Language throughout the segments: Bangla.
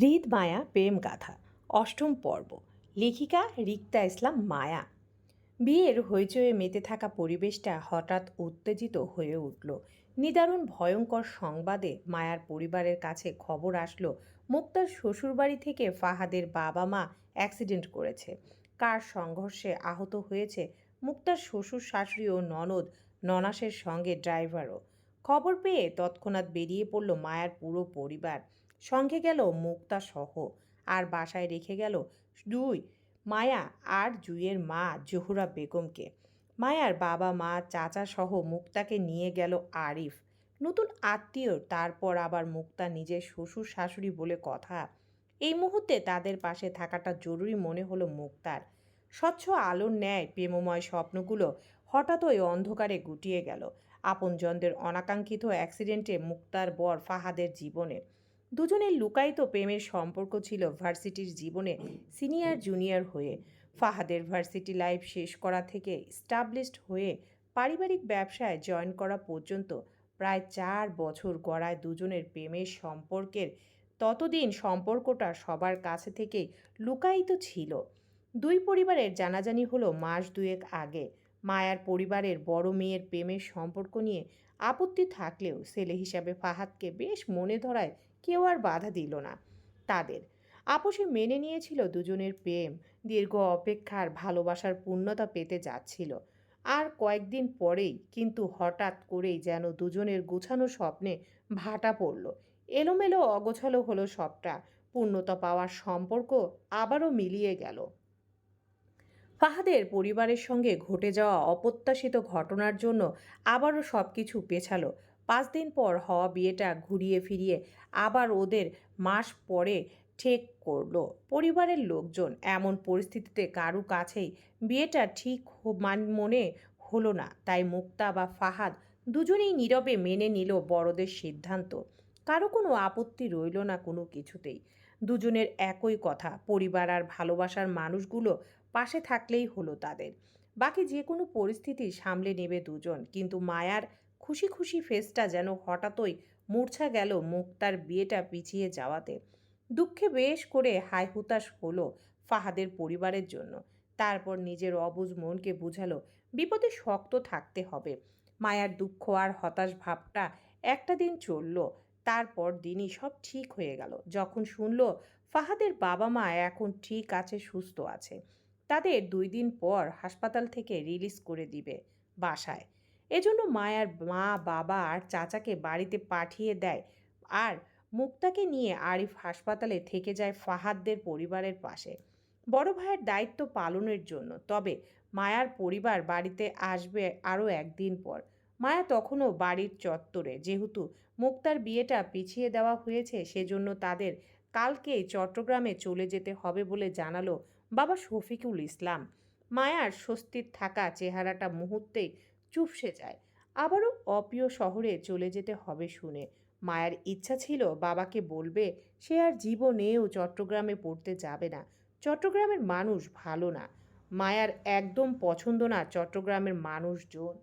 হৃদ মায়া প্রেম গাথা অষ্টম পর্ব, লেখিকা রিক্তা ইসলাম মায়া। বিয়ের হইচয়ে মেতে থাকা পরিবেশটা হঠাৎ উত্তেজিত হয়ে উঠল। নিদারুণ ভয়ঙ্কর সংবাদে মায়ার পরিবারের কাছে খবর আসলো, মুক্তার শ্বশুরবাড়ি থেকে ফাহাদের বাবা মা অ্যাক্সিডেন্ট করেছে। কার সংঘর্ষে আহত হয়েছে মুক্তার শ্বশুর, শাশুড়ি ও ননদ, ননাসের সঙ্গে ড্রাইভারও। খবর পেয়ে তৎক্ষণাৎ বেরিয়ে পড়ল মায়ার পুরো পরিবার। সঙ্গে গেল মুক্তা সহ। আর বাসায় রেখে গেল দুই মায়া আর জুইয়ের মা জহুরা বেগমকে। মায়ার বাবা, মা, চাচা সহ মুক্তাকে নিয়ে গেল আরিফ। নতুন আত্মীয়, তারপর আবার মুক্তা নিজের শ্বশুর শাশুড়ি বলে কথা। এই মুহূর্তে তাদের পাশে থাকাটা জরুরি মনে হলো মুক্তার। স্বচ্ছ আলোর ন্যায় প্রেমময় স্বপ্নগুলো হঠাৎ ওই অন্ধকারে গুটিয়ে গেল। আপনজনদের অনাকাঙ্ক্ষিত অ্যাক্সিডেন্টে মুক্তার বর ফাহাদের জীবনে। দুজনের লুকায়িত প্রেমের সম্পর্ক ছিল ভার্সিটির জীবনে সিনিয়র, জুনিয়র হয়ে। ফাহাদের ভার্সিটি লাইফ শেষ করা থেকে স্টাবলিশড হয়ে পারিবারিক ব্যবসায় জয়েন করা পর্যন্ত প্রায় চার বছর গড়ায় দুজনের প্রেমের সম্পর্কের। ততদিন সম্পর্কটা সবার কাছে থেকেই লুকায়িত ছিল। দুই পরিবারের জানাজানি হলো মাস দুয়েক আগে। মায়ার পরিবারের বড় মেয়ের প্রেমের সম্পর্ক নিয়ে আপত্তি থাকলেও ছেলে হিসাবে ফাহাদকে বেশ মনে ধরায় কেউ আর বাধা দিল না। তাদের। আপোষে মেনে নিয়েছিল দুজনের প্রেম, দীর্ঘ অপেক্ষার ভালোবাসার পূর্ণতা পেতে যাচ্ছিল। আর কয়েকদিন পরেই কিন্তু হঠাৎ করেই যেন দুজনের গুছানো স্বপ্নে ভাটা পড়ল। এলোমেলো অগোছালো হলো সবটা। পূর্ণতা পাওয়ার সম্পর্ক আবারও মিলিয়ে গেল। ফাহাদের পরিবারের সঙ্গে ঘটে যাওয়া অপ্রত্যাশিত ঘটনার জন্য আবারও সব কিছু পেছালো। পাঁচ দিন পর হওয়া বিয়েটা ঘুরিয়ে ফিরিয়ে আবার ওদের মাস পরে ঠেক করল। পরিবারের লোকজন এমন পরিস্থিতিতে কারু কাছেই বিয়েটা ঠিক মান- হলো না। তাই মুক্তা বা ফাহাদ দুজনেই নীরবে মেনে নিল বড়দের সিদ্ধান্ত। কারও কোনো আপত্তি রইল না কোনো কিছুতেই। দুজনের একই কথা, পরিবার আর ভালোবাসার মানুষগুলো পাশে থাকলেই হলো তাদের। বাকি যে কোনো পরিস্থিতি সামলে নেবে দুজন। কিন্তু মায়ার খুশি খুশি ফেসটা যেন হঠাৎই মূর্ছা গেল মুক্তার বিয়েটা পিছিয়ে যাওয়াতে। দুঃখে বেশ করে হাই হুতাশ হলো ফাহাদের পরিবারের জন্য। তারপর নিজের অবুজ মনকে বুঝালো, বিপদে শক্ত থাকতে হবে। মায়ার দুঃখ আর হতাশ ভাবটা একটা দিন চলল, তারপর দিনই সব ঠিক হয়ে গেল। যখন শুনল ফাহাদের বাবা মা এখন ঠিক আছে, সুস্থ আছে, তাদের দুই দিন পর হাসপাতাল থেকে রিলিজ করে দিবে বাসায়। এজন্য মায়ার মা, বাবা আর চাচাকে বাড়িতে পাঠিয়ে দেয়। আর মুক্তাকে নিয়ে আরিফ হাসপাতালে থেকে যায় ফাহাদদের পরিবারের পাশে। বড় ভাইয়ের দায়িত্ব পালনের জন্য। তবে মায়ার পরিবার বাড়িতে আসবে আরও একদিন পর। মায়া তখনও বাড়ির চত্বরে। যেহেতু মুক্তার বিয়েটা পিছিয়ে দেওয়া হয়েছে, সেজন্য তাদের কালকেই চট্টগ্রামে চলে যেতে হবে বলে জানালো বাবা শফিকুল ইসলাম। মায়ার স্বস্তির থাকা চেহারাটা মুহূর্তেই চুপসে যায়। আবারও অপ্রিয় শহরে চলে যেতে হবে শুনে। মায়ের ইচ্ছা ছিল বাবাকে বলবে, সে আর জীবনেও চট্টগ্রামে পড়তে যাবে না। চট্টগ্রামের মানুষ ভালো না। মায়ার একদম পছন্দ না চট্টগ্রামের মানুষজন।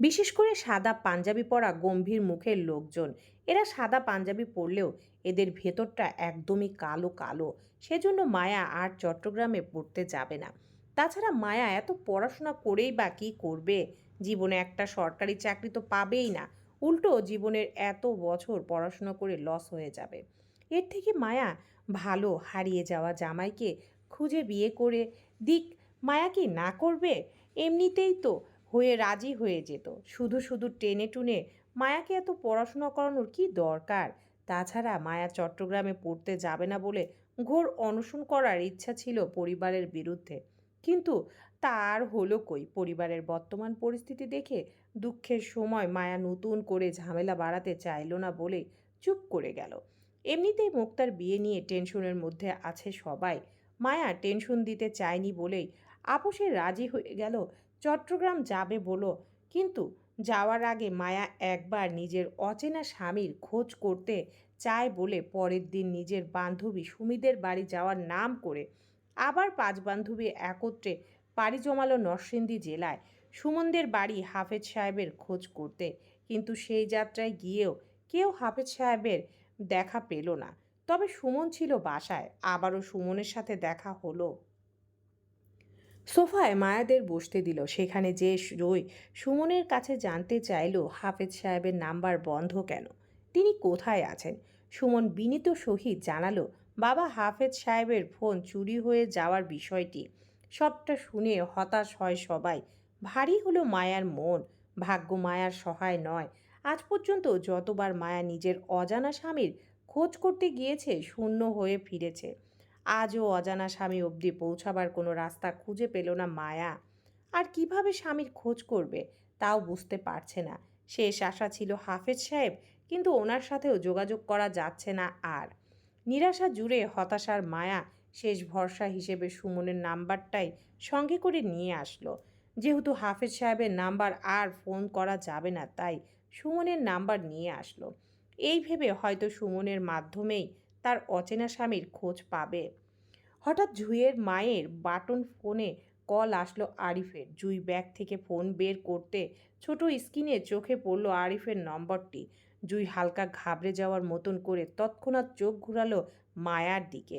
বিশেষ করে সাদা পাঞ্জাবি পরা গম্ভীর মুখের লোকজন। এরা সাদা পাঞ্জাবি পরলেও এদের ভেতরটা একদমই কালো কালো। সেজন্য মায়া আর চট্টগ্রামে পড়তে যাবে না। তাছাড়া মায়া এত পড়াশোনা করেই বা কী করবে? জীবনে একটা সরকারি চাকরি তো পাবেই না। উল্টো জীবনের এত বছর পড়াশোনা করে লস হয়ে যাবে। এর থেকে মায়া ভালো হারিয়ে যাওয়া জামাইকে খুঁজে বিয়ে করে দিক। মায়া কি না করবে? এমনিতেই তো হয়ে রাজি হয়ে যেত। শুধু শুধু টেনে টুনে মায়াকে এত পড়াশোনা করানোর কি দরকার? তাছাড়া মায়া চট্টগ্রামে পড়তে যাবে না বলে ঘোর অনশন করার ইচ্ছা ছিল পরিবারের বিরুদ্ধে। কিন্তু তার হলো কই? পরিবারের বর্তমান পরিস্থিতি দেখে দুঃখের সময় মায়া নতুন করে ঝামেলা বাড়াতে চাইল না বলে চুপ করে গেল। এমনিতেই মুক্তার বিয়ে নিয়ে টেনশনের মধ্যে আছে সবাই। মায়া টেনশন দিতে চায়নি বলেই আপোষে রাজি হয়ে গেল, চট্টগ্রাম যাবে বলো। কিন্তু যাওয়ার আগে মায়া একবার নিজের অচেনা স্বামীর খোঁজ করতে চায় বলে পরের দিন নিজের বান্ধবী সুমিদের বাড়ি যাওয়ার নাম করে আবার পাঁচ বান্ধবী একত্রে পাড়ি জমালো নরসিংদী জেলায়। সুমনদের বাড়ি হাফেজ সাহেবের খোঁজ করতে। কিন্তু সেই যাত্রায় গিয়েও কেউ হাফেজ সাহেবের দেখা পেল না। তবে সুমন ছিল বাসায়। আবারও সুমনের সাথে দেখা হলো। সোফায় মায়াদের বসতে দিল। সেখানে যে রই সুমনের কাছে জানতে চাইল হাফেজ সাহেবের নাম্বার বন্ধ কেন? তিনি কোথায় আছেন? সুমন বিনীত সহিত জানালো বাবা হাফেজ সাহেবের ফোন চুরি হয়ে যাওয়ার বিষয়টি সবটা শুনে হতাশ হয় সবাই। ভারী হলো মায়ার মন। ভাগ্য মায়ার সহায় নয়। আজ পর্যন্ত যতবার মায়া নিজের অজানা স্বামীর খোঁজ করতে গিয়েছে, শূন্য হয়ে ফিরেছে। আজও অজানা স্বামী অবধি পৌঁছাবার কোনো রাস্তা খুঁজে পেল না মায়া। আর কীভাবে স্বামীর খোঁজ করবে, তাও বুঝতে পারছে না। শেষ আশা ছিল হাফেজ সাহেব, কিন্তু ওনার সাথেও যোগাযোগ করা যাচ্ছে না আর। নিরাশা জুড়ে হতাশার মায়া শেষ ভরসা হিসেবে সুমনের নাম্বারটাই সঙ্গে করে নিয়ে আসলো। যেহেতু হাফেজ সাহেবের নাম্বার আর ফোন করা যাবে না, তাই সুমনের নাম্বার নিয়ে আসলো। এই ভেবে হয়তো সুমনের মাধ্যমেই তার অচেনা স্বামীর খোঁজ পাবে। হঠাৎ জুইয়ের মায়ের বাটন ফোনে কল আসলো আরিফের। জুই ব্যাগ থেকে ফোন বের করতে ছোট স্ক্রিনে চোখে পড়ল আরিফের নম্বরটি। জুই হালকা ঘাবড়ে যাওয়ার মতন করে তৎক্ষণাৎ চোখ ঘুরালো মায়ার দিকে।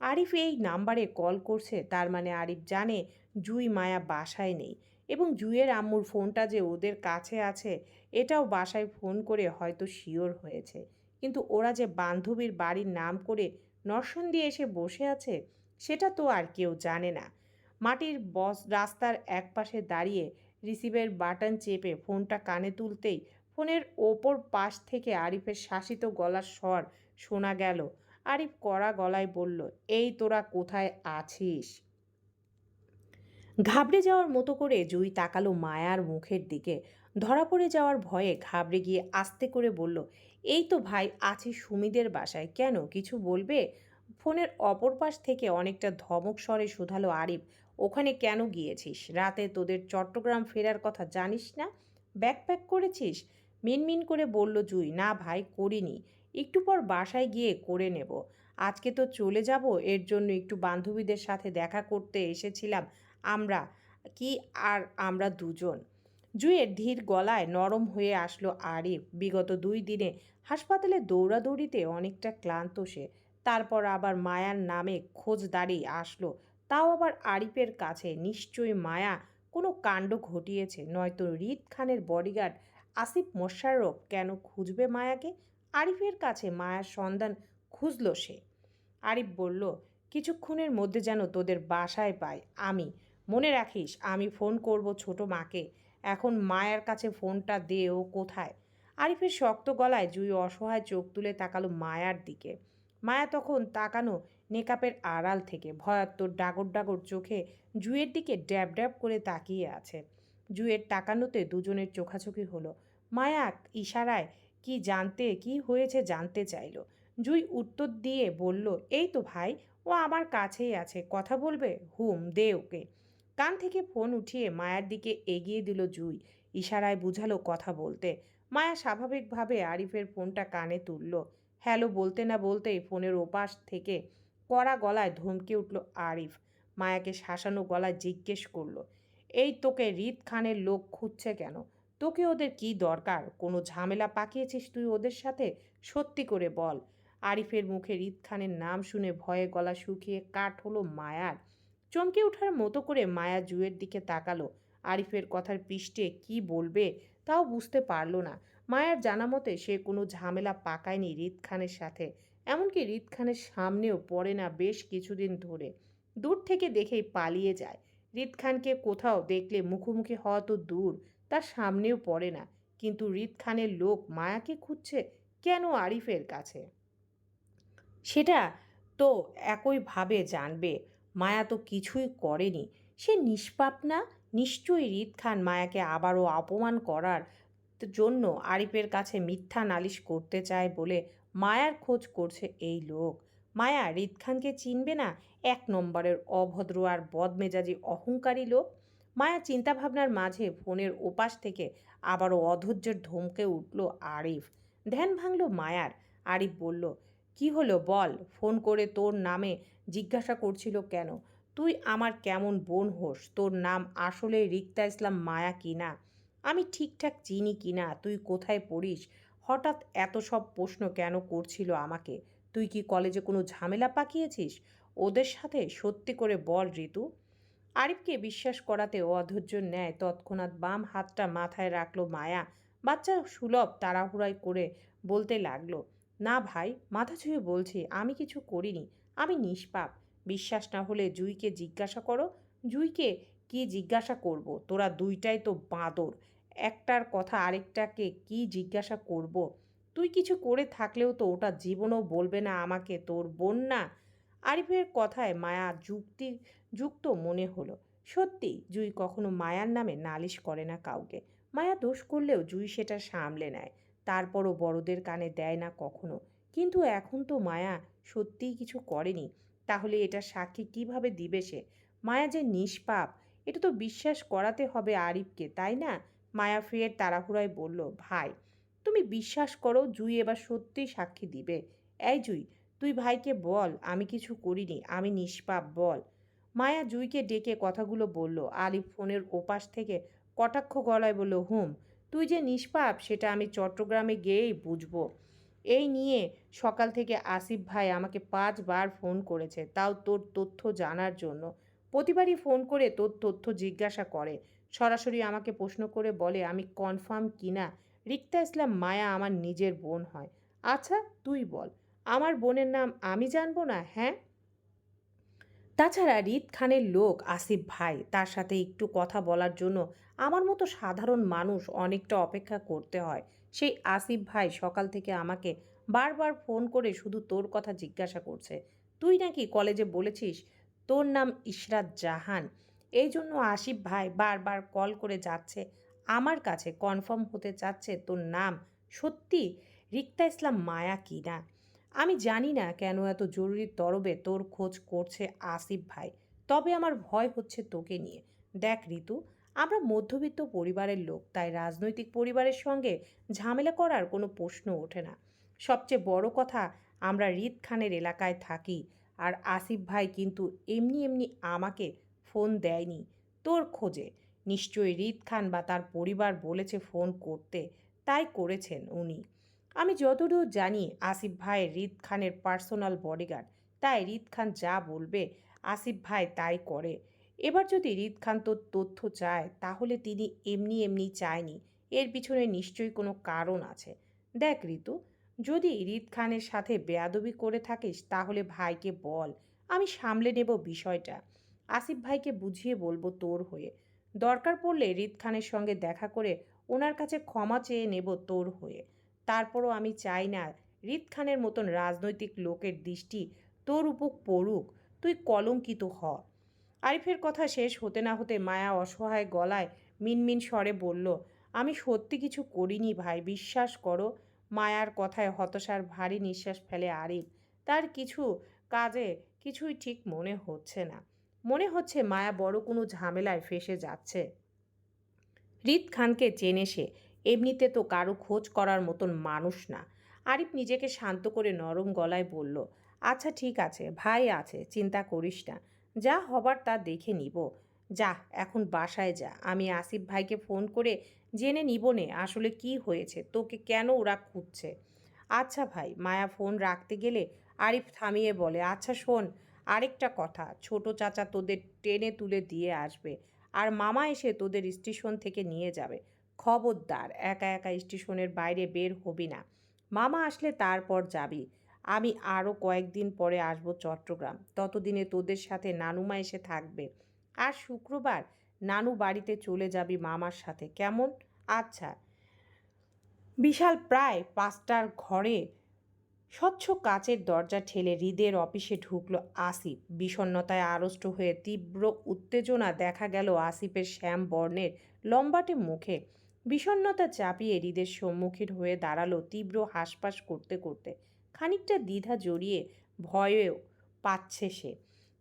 আরিফ এই নাম্বারে কল করছে, তার মানে আরিফ জানে জুই মায়া বাসায় নেই এবং জুইয়ের আম্মুর ফোনটা যে ওদের কাছে আছে, এটাও বাসায় ফোন করে হয়তো শিওর হয়েছে। কিন্তু ওরা যে বান্ধবীর বাড়ির নাম করে নর্সন দিয়ে এসে বসে আছে, সেটা তো আর কেউ জানে না। মাটির বস রাস্তার একপাশে দাঁড়িয়ে রিসিভের বাটন চেপে ফোনটা কানে তুলতেই ফোনের ওপর পাশ থেকে আরিফের শাসিত গলার স্বর শোনা গেল। আরিফ কড়া গলায় বলল, এই তোরা কোথায় আছিস? ঘাবড়ে যাওয়ার মতো করে জুই তাকালো মায়ার মুখের দিকে। ধরা পড়ে যাওয়ার ভয়ে ঘাবড়ে গিয়ে আস্তে করে বলল, এই তো ভাই, আছি সুমিদের বাসায়। কেন, কিছু বলবে? ফোনের অপর পাশ থেকে অনেকটা ধমক স্বরে শুধালো আরিফ, ওখানে কেন গিয়েছিস? রাতে তোদের চট্টগ্রাম ফেরার কথা জানিস না? ব্যাকপ্যাক করেছিস? মিনমিন করে বলল, জুই, না ভাই, করিনি। একটু পর বাসায় গিয়ে করে নেব। আজকে তো চলে যাব, এর জন্য একটু বান্ধবীদের সাথে দেখা করতে এসেছিলাম আমরা, কি আর আমরা দুজন। জুয়ের ধীর গলায় নরম হয়ে আসলো আরিফ। বিগত দুই দিনে হাসপাতালে দৌড়াদৌড়িতে অনেকটা ক্লান্ত সে। তারপর আবার মায়ার নামে খোঁজ দাঁড়িয়ে আসলো। তাও আবার আরিফের কাছে। নিশ্চয়ই মায়া কোনো কাণ্ড ঘটিয়েছে, নয়তো রিদ খানের বডিগার্ড আসিফ মোশাররফ কেন খুঁজবে মায়াকে? আরিফের কাছে মায়ার সন্ধান খুঁজল সে। আরিফ বলল, কিছুক্ষণের মধ্যে যেন তোদের বাসায় পাই। আমি, মনে রাখিস, আমি ফোন করব ছোট মাকে। এখন মায়ের কাছে ফোনটা দে, ও কোথায়? আরিফের শক্ত গলায় জুই অসহায় চোখ তুলে তাকালো মায়ার দিকে। মায়া তখন তাকানো নেকাপের আড়াল থেকে ভয়াত্মর ডাগর ডাগর চোখে জুয়ের দিকে ড্যাব ড্যাব করে তাকিয়ে আছে। জুয়ের তাকানোতে দুজনের চোখাচোখি হলো। মায়া ইশারায় কি জানতে, কি হয়েছে জানতে চাইল। জুই উত্তর দিয়ে বলল, এই তো ভাই, ও আমার কাছেই আছে, কথা বলবে? হুম, দে ওকে। কান থেকে ফোন উঠিয়ে মায়ার দিকে এগিয়ে দিল জুই। ইশারায় বুঝালো কথা বলতে। মায়া স্বাভাবিকভাবে আরিফের ফোনটা কানে তুলল। হ্যালো, বলতে না বলতেই ফোনের ওপাশ থেকে কড়া গলায় ধমকে উঠল আরিফ। মায়াকে শাসানো গলায় জিজ্ঞেস করল এই তোকে রিদ খানের লোক খুঁজছে কেন? তোকে ওদের কি দরকার? কোনো ঝামেলা পাকিয়েছিস তুই ওদের সাথে? সত্যি করে বল। আরিফের মুখে রিদ খানের নাম শুনে ভয়ে গলা শুকিয়ে কাঠ হলো মায়ার। চমকে ওঠার মতো করে মায়া জুয়ের দিকে তাকালো। আরিফের কথার পৃষ্ঠে কি বলবে তাও বুঝতে পারল না। মায়ার জানা মতে সে কোনো ঝামেলা পাকায়নি রিদ খানের সাথে। এমনকি রিদ খানের সামনেও পড়ে না বেশ কিছুদিন ধরে। দূর থেকে দেখেই পালিয়ে যায়। রিদ খানকে কোথাও দেখলে মুখোমুখি হওয়া তো দূর, তার সামনেও পড়ে না। কিন্তু রিদ খানের লোক মায়াকে খুঁজছে কেন আরিফের কাছে? সেটা তো একইভাবে জানবে। মায়া তো কিছুই করেনি। সে নিষ্পাপ না? নিশ্চয়ই রিদ খান মায়াকে আবারও অপমান করার জন্য আরিফের কাছে মিথ্যা নালিশ করতে চায় বলে মায়ার খোঁজ করছে এই লোক। মায়া রিদ খানকে চিনবে না? এক নম্বরের অভদ্র আর বদমেজাজি অহংকারী লোক। মায়া চিন্তাভাবনার মাঝে ফোনের ওপাশ থেকে আবারও অধৈর্যের ধমকে উঠল আরিফ। ধ্যান ভাঙল মায়ার। আরিফ বলল, কি হলো বল? ফোন করে তোর নামে জিজ্ঞাসা করছিল কেন? তুই আমার কেমন বোন হোস? তোর নাম আসলে রিক্তা ইসলাম মায়া কি না? আমি ঠিকঠাক চিনি কি না? তুই কোথায় পড়িস? হঠাৎ এত সব প্রশ্ন কেন করছিল আমাকে? তুই কি কলেজে কোনো ঝামেলা পাকিয়েছিস? ওদের সাথে সত্যি করে বল, ঋতু। আরিফকে বিশ্বাস করাতে অধৈর্য ন্যায় তৎক্ষণাৎ বাম হাতটা মাথায় রাখল মায়া। বাচ্চা সুলভ তাড়াহুড়াই করে বলতে লাগল, না ভাই, মাথা ছুঁয়ে বলছি, আমি কিছু করিনি। আমি নিষ্পাপ। বিশ্বাস না হলে জুইকে জিজ্ঞাসা করো। জুইকে কি জিজ্ঞাসা করব? তোরা দুইটাই তো বাঁদর। একটার কথা আরেকটাকে কি জিজ্ঞাসা করব? তুই কিছু করে থাকলেও তো ওটা জীবনও বলবে না আমাকে তোর বোন না আরিফের কথায় মায়া যুক্তি, যুক্ত মনে হলো। সত্যি, জুই কখনো মায়ার নামে নালিশ করে না কাউকে। মায়া দোষ করলেও জুই সেটা সামলে নেয়। তারপরও বড়দের কানে দেয় না কখনো। কিন্তু এখন তো মায়া সত্যিই কিছু করেনি। তাহলে এটা সাক্ষী কীভাবে দিবে সে? মায়া যে নিষ্পাপ, এটা তো বিশ্বাস করাতে হবে আরিফকে, তাই না? মায়া ফের তাড়াহুড়ায় বলল, ভাই তুমি বিশ্বাস করো জুই এবার সত্যিই সাক্ষী দিবে। এই জুই, তুই ভাইকে বল, আমি কিছু করিনি, আমি নিষ্পাপ, বল। মায়া জুইকে ডেকে কথাগুলো বলল। আলিফ ফোনের ওপাশ থেকে কটাক্ষ গলায় বলল, হুম, তুই যে নিষ্পাপ, সেটা আমি চট্টগ্রামে গিয়েই বুঝব। এই নিয়ে সকাল থেকে আসিফ ভাই আমাকে পাঁচবার ফোন করেছে, তাও তোর তথ্য জানার জন্য। প্রতিবারই ফোন করে তোর তথ্য জিজ্ঞাসা করে। সরাসরি আমাকে প্রশ্ন করে বলে, আমি কনফার্ম কিনা রিক্তা ইসলাম মায়া আমার নিজের বোন হয়। আচ্ছা তুই বল, আমার বোনের নাম আমি জানব না হ্যাঁ? তাছাড়া রিত খানের লোক আসিফ ভাই, তার সাথে একটু কথা বলার জন্য আমার মতো সাধারণ মানুষ অনেকটা অপেক্ষা করতে হয়। সেই আসিফ ভাই সকাল থেকে আমাকে বারবার ফোন করে শুধু তোর কথা জিজ্ঞাসা করছে। তুই নাকি কলেজে বলেছিস তোর নাম ইশরাত জাহান? এই জন্য আসিফ ভাই বারবার কল করে যাচ্ছে আমার কাছে কনফার্ম হতে চাচ্ছে তোর নাম, সত্যি রিক্তা ইসলাম মায়া কি না? আমি জানি না কেন এত জরুরি তরবে তোর খোঁজ করছে আসিফ ভাই, তবে আমার ভয় হচ্ছে তোকে নিয়ে। দেখ ঋতু, আমরা মধ্যবিত্ত পরিবারের লোক, তাই রাজনৈতিক পরিবারের সঙ্গে ঝামেলা করার কোনো প্রশ্ন ওঠে না। সবচেয়ে বড় কথা, আমরা রিত খানের এলাকায় থাকি, আর আসিফ ভাই কিন্তু এমনি এমনি আমাকে ফোন দেয়নি, তোর খোঁজে। নিশ্চয়ই রিত খান বা তার পরিবার বলেছে ফোন করতে। তাই করেছেন উনি। আমি যতদূর জানি, আসিফ ভাই রিত খানের পার্সোনাল বডিগার্ড। তাই রিত খান যা বলবে, আসিফ ভাই তাই করে। এবার যদি রিত খান তোর তথ্য চায়, তাহলে তিনি এমনি এমনি চায়নি। এর পিছনে নিশ্চয়ই কোনো কারণ আছে। দেখ ঋতু যদি রিত খানের সাথে বেয়াদবি করে থাকিস, তাহলে ভাইকে বল। আমি সামলে নেব বিষয়টা। আসিফ ভাইকে বুঝিয়ে বলব তোর হয়ে। দরকার পড়লে রিত খানের সঙ্গে দেখা করে ওনার কাছে ক্ষমা চেয়ে নেব তোর হয়ে। তারপরও আমি চাই না রিত খানের মতন রাজনৈতিক লোকের দৃষ্টি তোর উপর পড়ুক, তুই কলঙ্কিত হ। আরিফের কথা শেষ হতে না হতে মায়া অসহায় গলায় মিনমিন স্বরে বলল, আমি সত্যি কিছু করিনি ভাই, বিশ্বাস করো, মায়ার কথায় হতাশার ভারী নিঃশ্বাস ফেলে আরিফ। তার কিছু কাজে কিছুই ঠিক মনে হচ্ছে না। মনে হচ্ছে মায়া বড় কোনো ঝামেলায় ফেসে যাচ্ছে। রিত খানকে চেনে সে, এমনিতে তো কারও খোঁজ করার মতন মানুষ না। আরিফ নিজেকে শান্ত করে নরম গলায় বলল আচ্ছা ঠিক আছে, ভাই আছে, চিন্তা করিস না। যা হবার তা দেখে নিব। যা, এখন বাসায় যা। আমি আসিফ ভাইকে ফোন করে জেনে নিব নে, আসলে কি হয়েছে, তোকে কেন ওরা খুঁজছে? আচ্ছা ভাই, মায়া ফোন রাখতে গেলে আরিফ থামিয়ে বলে আচ্ছা শোন আরেকটা কথা, ছোট চাচা তোদের টেনে তুলে দিয়ে আসবে আর মামা এসে তোদের স্টেশন থেকে নিয়ে যাবে। খবরদার, একা একা স্টেশনের বাইরে বের হবি না। মামা আসলে তারপর যাবি। আমি আরও কয়েকদিন পরে আসব চট্টগ্রাম। ততদিনে তোদের সাথে নানুমা এসে থাকবে। আর শুক্রবার নানু বাড়িতে চলে যাবি মামার সাথে। কেমন? আচ্ছা। বিশাল প্রায় পাঁচটার ঘরে স্বচ্ছ কাচের দরজা ঠেলে হৃদের অফিসে ঢুকলো আসিফ। বিষণ্ণতায় আড়ষ্ট হয়ে তীব্র উত্তেজনা দেখা গেল আসিফের শ্যাম বর্ণের লম্বাটে মুখে। বিষণ্ণতা চাপিয়ে হৃদের সম্মুখীন হয়ে দাঁড়াল তীব্র হাসপাস করতে করতে। খানিকটা দ্বিধা জড়িয়ে ভয়েও পাচ্ছে সে।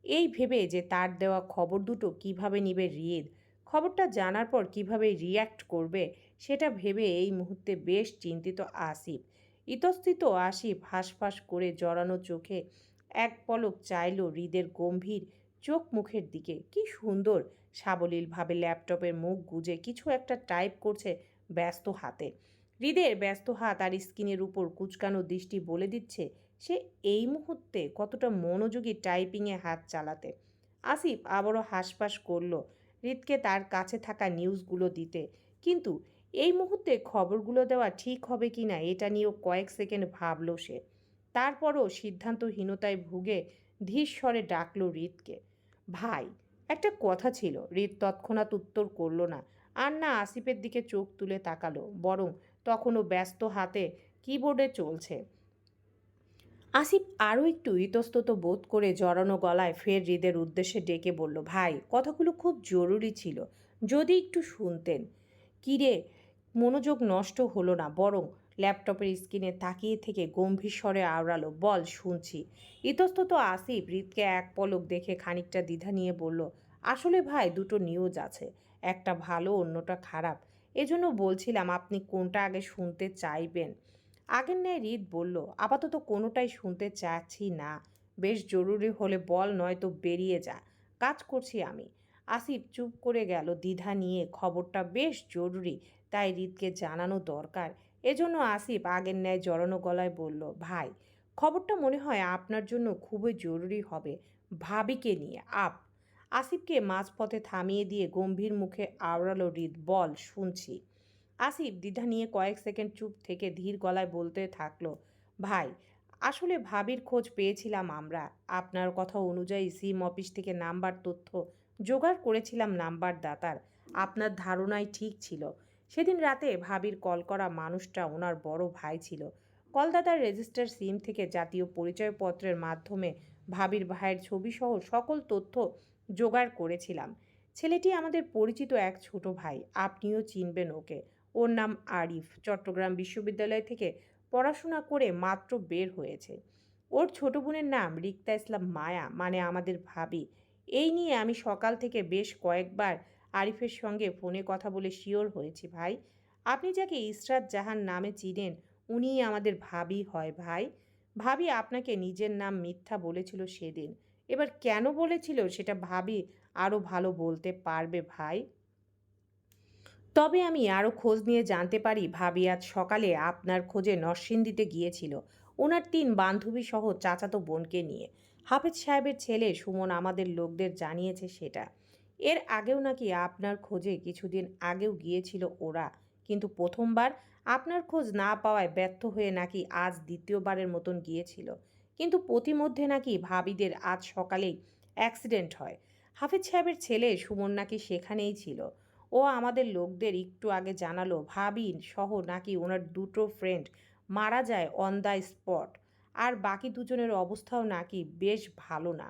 এই ভেবে যে তার দেওয়া খবর দুটো কীভাবে নিবে হৃদ, খবরটা জানার পর কীভাবে রিয়্যাক্ট করবে, সেটা ভেবে এই মুহূর্তে বেশ চিন্তিত আসিফ। ইতস্থিত আসিফ হাঁসফাঁস করে জড়ানো চোখে। এক পলক চাইল হৃদের গম্ভীর চোখ মুখের দিকে। কি সুন্দর, সাবলীলভাবে ল্যাপটপের মুখ গুজে কিছু একটা টাইপ করছে ব্যস্ত হাতে। হৃদের ব্যস্ত হাত আর স্ক্রিনের উপর কুচকানো দৃষ্টি বলে দিচ্ছে, সে এই মুহূর্তে কতটা মনোযোগী টাইপিংয়ে হাত চালাতে। আসিফ আবারও হাসপাস করল, হৃদকে তার কাছে থাকা নিউজগুলো দিতে। কিন্তু এই মুহূর্তে খবরগুলো দেওয়া ঠিক হবে কি না, এটা নিয়েও কয়েক সেকেন্ড ভাবল সে। তারপরও সিদ্ধান্তহীনতায় ভুগে ধীর স্বরে ডাকলো হৃদকে। ভাই, একটা কথা ছিল। হৃদ তৎক্ষণাৎ উত্তর করল না। আর না আসিফের দিকে চোখ তুলে তাকালো, বরং তখনও ব্যস্ত হাতে কিবোর্ডে চলছে। আসিফ আরও একটু ইতস্তত বোধ করে জড়ানো গলায় ফের হৃদের উদ্দেশ্যে ডেকে বলল, ভাই, কথাগুলো খুব জরুরি ছিল, যদি একটু শুনতেন। কিরে মনোযোগ নষ্ট হলো না, বরং ল্যাপটপের স্ক্রিনে তাকিয়ে থেকে গম্ভীর স্বরে আওড়ালো, বল, শুনছি। ইতস্তত আসিফ হৃদকে এক পলক দেখে খানিকটা দ্বিধা নিয়ে বলল, আসলে ভাই, দুটো নিউজ আছে, একটা ভালো, অন্যটা খারাপ। এজন্য বলছিলাম, আপনি কোনটা আগে শুনতে চাইবেন? আগের ন্যায় রিত বলল, আপাতত কোনোটাই শুনতে চাচ্ছি না। বেশ জরুরি হলে বল, নয়তো বেরিয়ে যা। কাজ করছি আমি। আসিফ চুপ করে গেল, দ্বিধা নিয়ে। খবরটা বেশ জরুরি তাই হৃদকে জানানো দরকার। এজন্য আসিফ আগের ন্যায় জড়ানো গলায় বলল, ভাই, খবরটা মনে হয় আপনার জন্য খুবই জরুরি হবে। ভাবিকে নিয়ে, আপ। আসিফকে মাঝপথে থামিয়ে দিয়ে গম্ভীর মুখে আওড়ালো হৃদ, বল, শুনছি। আসিফ দ্বিধা নিয়ে কয়েক সেকেন্ড চুপ থেকে ধীর গলায় বলতে থাকল, ভাই, আসলে ভাবির খোঁজ পেয়েছিলাম আমরা। আপনার কথা অনুযায়ী সিম অফিস থেকে নাম্বার তথ্য জোগাড় করেছিলাম নাম্বার দাতার আপনার ধারণাই ঠিক ছিল। সেদিন রাতে ভাবির কল করা মানুষটা ওনার বড় ভাই ছিল। কলদাতার রেজিস্টার সিম থেকে জাতীয় পরিচয়পত্রের মাধ্যমে ভাবির ভাইয়ের ছবিসহ সকল তথ্য জোগাড় করেছিলাম। ছেলেটি আমাদের পরিচিত এক ছোট ভাই, আপনিও চিনবেন ওকে। ওর নাম আরিফ, চট্টগ্রাম বিশ্ববিদ্যালয় থেকে পড়াশোনা করে মাত্র বের হয়েছে। ওর ছোট বোনের নাম রিক্তা ইসলাম মায়া মানে আমাদের ভাবি। এই নিয়ে আমি সকাল থেকে বেশ কয়েকবার আরিফের সঙ্গে ফোনে কথা বলে শিওর হয়েছি, ভাই। আপনি যাকে ইসরাত জাহান নামে চিনেন, উনিই আমাদের ভাবি হয়, ভাই। ভাবি আপনাকে নিজের নাম মিথ্যা বলেছিল সেদিন। এবার কেন বলেছিল সেটা ভাবি আরও ভালো বলতে পারবে, ভাই? তবে আমি আরও খোঁজ নিয়ে জানতে পারি, ভাবি আজ সকালে আপনার খোঁজে নরসিংদীতে গিয়েছিল। ওনার তিন বান্ধবী সহ চাচাতো বোনকে নিয়ে। হাফেজ সাহেবের ছেলে সুমন আমাদের লোকদের জানিয়েছে সেটা। এর আগেও নাকি আপনার খোঁজে কিছুদিন আগেও গিয়েছিল ওরা। কিন্তু প্রথমবার আপনার খোঁজ না পাওয়ায় ব্যর্থ হয়ে নাকি আজ দ্বিতীয়বারের মতন গিয়েছিল। কিন্তু প্রতিমধ্যে নাকি ভাবিদের আজ সকালেই অ্যাক্সিডেন্ট হয়। হাফিজ সাহেবের ছেলে সুমন নাকি সেখানেই ছিল। ও আমাদের লোকদের একটু আগে জানালো ভাবি সহ নাকি ওনার দুটো ফ্রেন্ড মারা যায় অন দ্য স্পট আর বাকি দুজনের অবস্থাও নাকি বেশ ভালো না।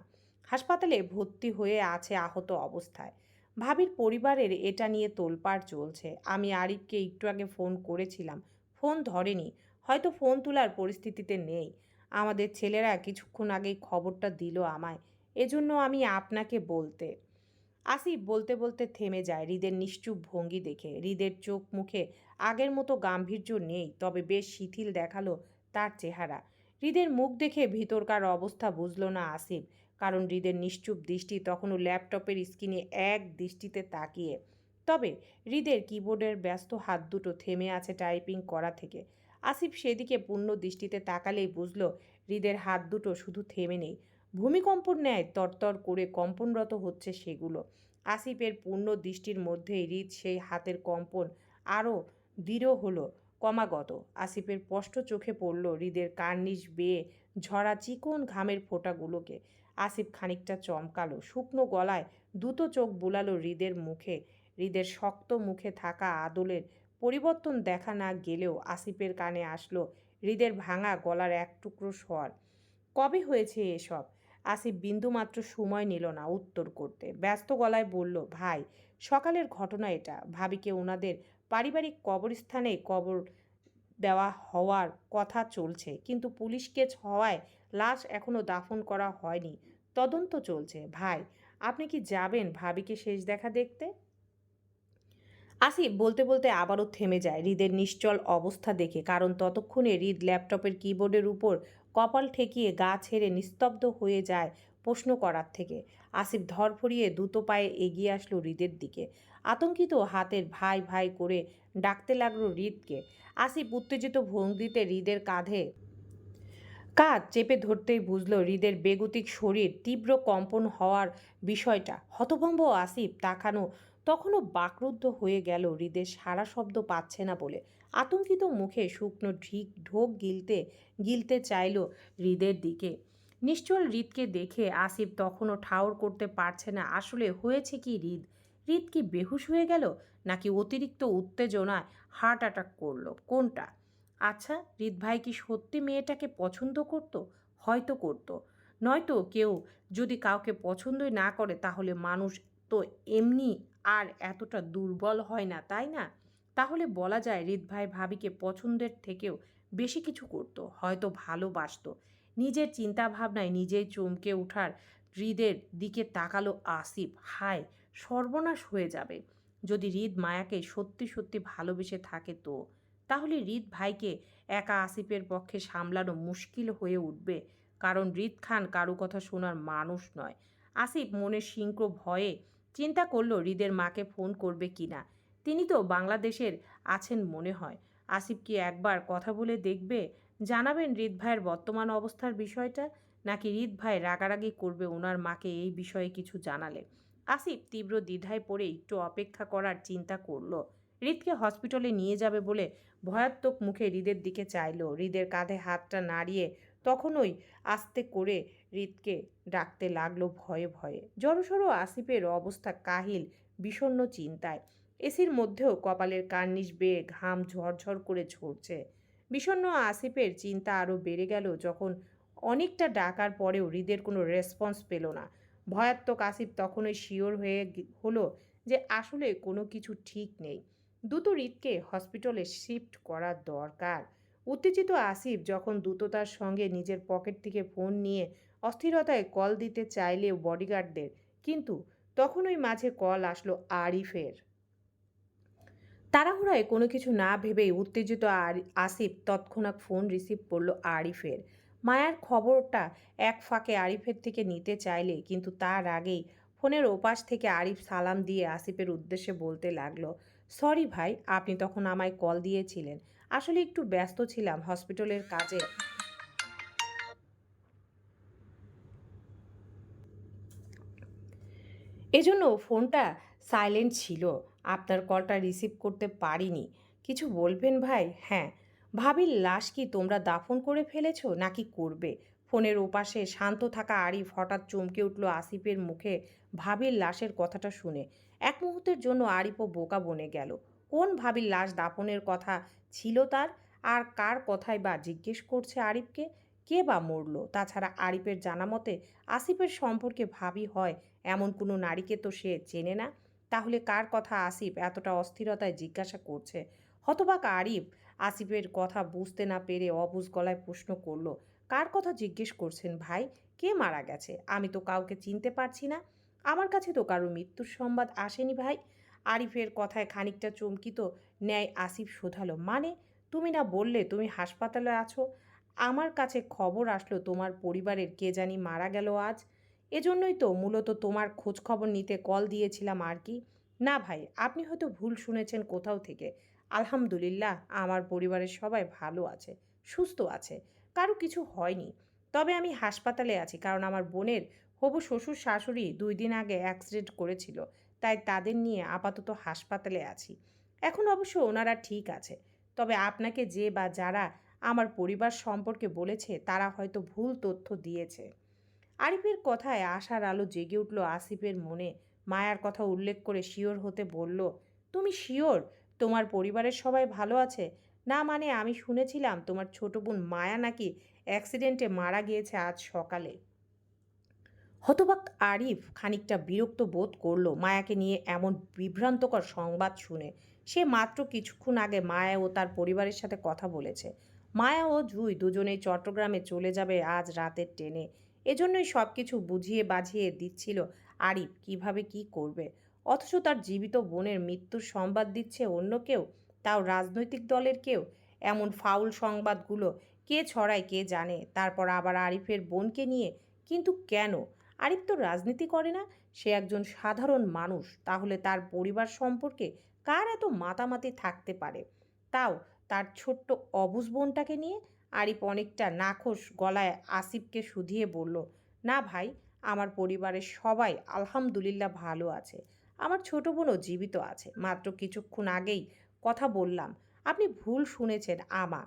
হাসপাতালে ভর্তি হয়ে আছে আহত অবস্থায়। ভাবির পরিবারের এটা নিয়ে তোলপাড় চলছে। আমি আরিফকে একটু আগে ফোন করেছিলাম। ফোন ধরেনি। হয়তো ফোন তোলার পরিস্থিতিতে নেই। আমাদের ছেলেরা কিছুক্ষণ আগেই খবরটা দিল আমায়। এজন্য আমি আপনাকে বলতে। আসিফ বলতে বলতে থেমে যায়। হৃদের নিশ্চুপ ভঙ্গি দেখে। হৃদের চোখ মুখে আগের মতো গাম্ভীর্য নেই, তবে বেশ শিথিল দেখাল তার চেহারা। হৃদের মুখ দেখে ভিতরকার অবস্থা বুঝল না আসিফ। কারণ হৃদের নিশ্চুপ দৃষ্টি তখনও ল্যাপটপের স্ক্রিনে এক দৃষ্টিতে তাকিয়ে। তবে হৃদের কিবোর্ডের ব্যস্ত হাত দুটো থেমে আছে টাইপিং করা থেকে। আসিফ সেদিকে পূর্ণ দৃষ্টিতে তাকালেই বুঝল হৃদের হাত দুটো শুধু থেমে নেই। ভূমিকম্পর ন্যায় তরতর করে কম্পনরত হচ্ছে সেগুলো। আসিফের পূর্ণ দৃষ্টির মধ্যেই হৃদ সেই হাতের কম্পন আরও দৃঢ় হলো ক্রমাগত। আসিফের স্পষ্ট চোখে পড়ল হৃদের কার্নিশ বেয়ে ঝরা চিকন ঘামের ফোঁটাগুলোকে। আসিফ খানিকটা চমকালো, শুকনো গলায় দুটো চোখ বুলালো হৃদের মুখে। হৃদের শক্ত মুখে থাকা আদলের পরিবর্তন দেখা না গেলেও আসিফের কানে আসলো হৃদের ভাঙা গলার এক টুকরো স্বর। কবে হয়েছে এসব? আসিফ বিন্দুমাত্র সময় নিল না উত্তর করতে। ব্যস্ত গলায় বলল, ভাই, সকালের ঘটনা এটা। ভাবিকে ওনাদের পারিবারিক কবরস্থানে কবর দেওয়া হওয়ার কথা চলছে, কিন্তু পুলিশ কেস হওয়ায় লাশ এখনও দাফন করা হয়নি। তদন্ত চলছে। ভাই, আপনি কি যাবেন ভাবিকে শেষ দেখা দেখতে? আসিফ বলতে বলতে আবারও থেমে যায়। হৃদের নিশ্চল অবস্থা দেখে, কারণ ততক্ষণে হৃদ ল্যাপটপের কিবোর্ডের উপর কপাল ঠেকিয়ে গা ছেড়ে নিস্তব্ধ হয়ে যায় প্রশ্ন করার থেকে। আসিফ ধরফরিয়ে দুটো পায়ে এগিয়ে আসলো হৃদের দিকে। আতঙ্কিত হাতের ভাই ভাই করে ডাকতে লাগল হৃদকে। আসিফ উত্তেজিত ভঙ্গিতে হৃদের কাঁধে কাজ চেপে ধরতেই বুঝল হৃদের বেগতিক শরীর তীব্র কম্পন হওয়ার বিষয়টা। হতভম্ব আসিফ তাকানো তখনও বাকরুদ্ধ হয়ে গেল, হৃদের সারা শব্দ পাচ্ছে না বলে। আতঙ্কিত মুখে শুকনো ঢিক ঢোক গিলতে গিলতে চাইল হৃদের দিকে। নিশ্চল হৃদকে দেখে আসিফ তখনও ঠাউর করতে পারছে না। আসলে হয়েছে কি হৃদ? হৃদ কি বেহুশ হয়ে গেল নাকি অতিরিক্ত উত্তেজনায় হার্ট অ্যাটাক করল? কোনটা? আচ্ছা হৃদ ভাই কি সত্যি মেয়েটাকে পছন্দ করত? হয়তো করত। নয়তো কেউ যদি কাউকে পছন্দই না করে তাহলে মানুষ তো এমনি আর এতটা দুর্বল হয় না, তাই না? তাহলে বলা যায় হৃদ ভাই ভাবিকে পছন্দের থেকেও বেশি কিছু করত, হয়তো ভালোবাসতো। নিজের চিন্তা ভাবনায় নিজেই চমকে ওঠার হৃদের দিকে তাকালো আসিফ। হায় সর্বনাশ হয়ে যাবে। যদি হৃদ মায়াকে সত্যি সত্যি ভালোবেসে থাকে তো? তাহলে হৃদ ভাইকে একা আসিফের পক্ষে সামলানো মুশকিল হয়ে উঠবে। কারণ হৃদ খান কারও কথা শোনার মানুষ নয়। আসিফ মনে সিংক্র ভয়ে চিন্তা করল হৃদের মাকে ফোন করবে কিনা তিনি তো বাংলাদেশের আছেন মনে হয়। আসিফ কি একবার কথা বলে দেখবে? জানাবেন হৃদ ভাইয়ের বর্তমান অবস্থার বিষয়টা? নাকি হৃদ ভাই রাগারাগি করবে ওনার মাকে এই বিষয়ে কিছু জানালে? আসিফ তীব্র দ্বিধায় পড়ে একটু অপেক্ষা করার চিন্তা করল। হৃদকে হসপিটালে নিয়ে যাবে বলে ভয়াত্মক মুখে হৃদের দিকে চাইলো। হৃদের কাঁধে হাতটা নাড়িয়ে তখনই আস্তে করে হৃদকে ডাকতে লাগল ভয়ে ভয়ে। জড়সড়ো আসিফের অবস্থা কাহিল, বিষণ্ণ চিন্তায়। এসির মধ্যেও কপালের কার্নিশ বেয়ে ঘাম ঝরঝর করে ঝরছে। বিষণ্ন আসিফের চিন্তা আরও বেড়ে গেল যখন অনেকটা ডাকার পরেও হৃদের কোনো রেসপন্স পেল না। ভয়াত্মক আসিফ তখনই শিওর হয়ে হলো যে আসলে কোনো কিছু ঠিক নেই। দ্রুত হৃদকে হসপিটালে শিফট করা দরকার। উত্তেজিত আসিফ যখন দ্রুততার সঙ্গে নিজের পকেট থেকে ফোন নিয়ে অস্থিরতায় কল দিতে চাইলেও বডিগার্ডদের, কিন্তু তখনই মাঝে কল আসলো আরিফের। তাড়াহুড়ায় কোনো কিছু না ভেবেই উত্তেজিত আর- আসিফ তৎক্ষণাৎ ফোন রিসিভ করল আরিফের। মায়ার খবরটা এক ফাঁকে আরিফের থেকে নিতে চাইলে কিন্তু তার আগেই ফোনের ওপাশ থেকে আরিফ সালাম দিয়ে আসিফের উদ্দেশ্যে বলতে লাগল, সরি ভাই, আপনি তখন আমায় কল দিয়েছিলেন। আসলে একটু ব্যস্ত ছিলাম হসপিটালের কাজে। এজন্য ফোনটা সাইলেন্ট ছিল। আপনার কলটা রিসিভ করতে পারিনি। কিছু বলবেন ভাই? হ্যাঁ। ভাবির লাশ কি তোমরা দাফন করে ফেলেছো নাকি করবে? ফোনের ওপাশে শান্ত থাকা আরিফ হঠাৎ চমকে উঠল আসিফের মুখে ভাবির লাশের কথাটা শুনে। এক মুহূর্তের জন্য আরিফও বোকা বনে গেল। কোন ভাবির লাশ দাফনের কথা ছিল তার? আর কার কথাই বা জিজ্ঞেস করছে আরিফকে? কে বা মরল? তাছাড়া আরিফের জানা মতে আসিফের সম্পর্কে ভাবি হয় এমন কোনো নারীকে তো সে চেনে না। তাহলে কার কথা আসিফ এতটা অস্থিরতায় জিজ্ঞাসা করছে? হতবাক আরিফ আসিফের কথা বুঝতে না পেরে অবুজ গলায় প্রশ্ন করল, কার কথা জিজ্ঞেস করছেন ভাই? কে মারা গেছে? আমি তো কাউকে চিনতে পারছি না। আমার কাছে তো কারও মৃত্যুর সংবাদ আসেনি ভাই। আরিফের কথায় খানিকটা চমকিত ন্যায় আসিফ শোধালো মানে? তুমি না বললে তুমি হাসপাতালে আছো? আমার কাছে খবর আসলো তোমার পরিবারের কে জানি মারা গেল আজ। এজন্যই তো মূলত তোমার খোঁজ খবর নিতে কল দিয়েছিলাম আর কি। না ভাই, আপনি হয়তো ভুল শুনেছেন কোথাও থেকে। আলহামদুলিল্লাহ, আমার পরিবারের সবাই ভালো আছে, সুস্থ আছে। কারও কিছু হয়নি। তবে আমি হাসপাতালে আছি, কারণ আমার বোনের হবু শ্বশুর শাশুড়ি দুই দিন আগে অ্যাক্সিডেন্ট করেছিল, তাই তাদের নিয়ে আপাতত হাসপাতালে আছি। এখন অবশ্য ওনারা ঠিক আছে, তবে আপনাকে যে বা যারা আমার পরিবার সম্পর্কে বলেছে, তারা হয়তো ভুল তথ্য দিয়েছে। আরিফের কথায় আশার আলো জেগে উঠল আসিফের মনে, মায়ার কথা উল্লেখ করে শিওর হতে বলল, তুমি শিওর? তোমার পরিবারের সবাই ভালো আছে? না মানে আমি শুনেছিলাম তোমার ছোট বোন মায়া নাকি অ্যাক্সিডেন্টে মারা গিয়েছে আজ সকালে। হতবাক আরিফ খানিকটা বিরক্ত বোধ করল মায়াকে নিয়ে এমন বিভ্রান্তকর সংবাদ শুনে। সে মাত্র কিছুক্ষণ আগে মায়া ও তার পরিবারের সাথে কথা বলেছে। মায়া ও জুই দুজনেই চট্টগ্রামে চলে যাবে আজ রাতের ট্রেনে। এজন্যই সব কিছু বুঝিয়ে বাঝিয়ে দিচ্ছিল আরিফ, কীভাবে কি করবে? অথচ তার জীবিত বোনের মৃত্যুর সংবাদ দিচ্ছে অন্য কেউ, তাও রাজনৈতিক দলের কেউ। এমন ফাউল সংবাদগুলো কে ছড়ায়, কে জানে? তারপর আবার আরিফের বোনকে নিয়ে, কিন্তু কেন? আরিফ তো রাজনীতি করে না, সে একজন সাধারণ মানুষ। তাহলে তার পরিবার সম্পর্কে কার এত মাতামাতি থাকতে পারে? তাও তার ছোট্ট অবুজ বোনটাকে নিয়ে আরিফ অনেকটা নাখোশ গলায় আসিফকে শুধিয়ে বলল, না ভাই, আমার পরিবারের সবাই আলহামদুলিল্লাহ ভালো আছে। আমার ছোট বোনও জীবিত আছে। মাত্র কিছুক্ষণ আগেই কথা বললাম। আপনি ভুল শুনেছেন, আমা।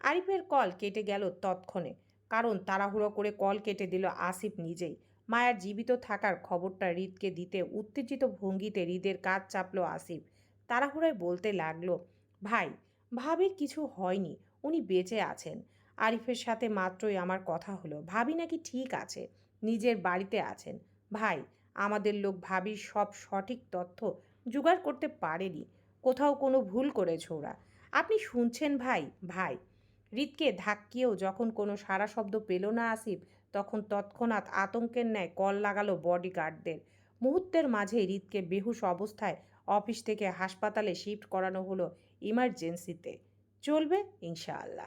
আরিফের কল কেটে গেল তৎক্ষণে, কারণ তাড়াহুড়ো করে কল কেটে দিল আসিফ নিজেই। মায়ার জীবিত থাকার খবরটা হৃদকে দিতে উত্তেজিত ভঙ্গিতে হৃদের কাজ চাপল আসিফ। তাড়াহুড়োয় বলতে লাগল, ভাই, ভাবির কিছু হয়নি, উনি বেঁচে আছেন। আরিফের সাথে মাত্রই আমার কথা হলো। ভাবি নাকি ঠিক আছে, নিজের বাড়িতে আছেন। ভাই আমাদের লোক ভাবির সব সঠিক তথ্য জোগাড় করতে পারেনি। কোথাও কোনো ভুল করেছে ওরা। আপনি শুনছেন ভাই? ভাই। হৃদকে ধাক্কিয়েও যখন কোনো সারা শব্দ পেল না আসিফ, তখন তৎক্ষণাৎ আতঙ্কের ন্যায় কল লাগালো বডিগার্ডদের। মুহূর্তের মাঝে হৃদকে বেহুশ অবস্থায় অফিস থেকে হাসপাতালে শিফট করানো হলো ইমার্জেন্সিতে। চলবে ইনশাআল্লাহ।